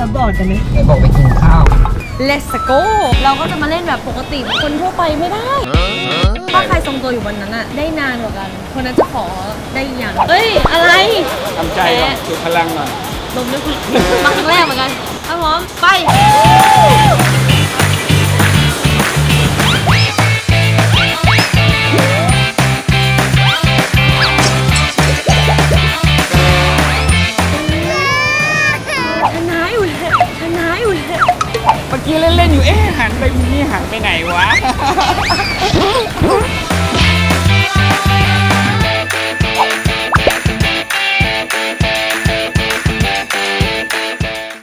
อนกันไหมไม่บอกไปกินข้าว Let's go เราก็จะมาเล่นแบบปกติคนทั่วไปไม่ได้ ถ้าใครทรงตัวอยู่บนนั้นอะได้นานกว่ากัน คนนั้นจะขอได้อีกอย่างเฮ้ย อะไร ทำใจก่อนสุดพลังก่อนลมด้วยคุณมาครั้งแรกเหมือนกันถ้าพร้อม ไป กี้เล่นๆอยู่ เอ๊ะหันไปนี้หันไปไหนวะ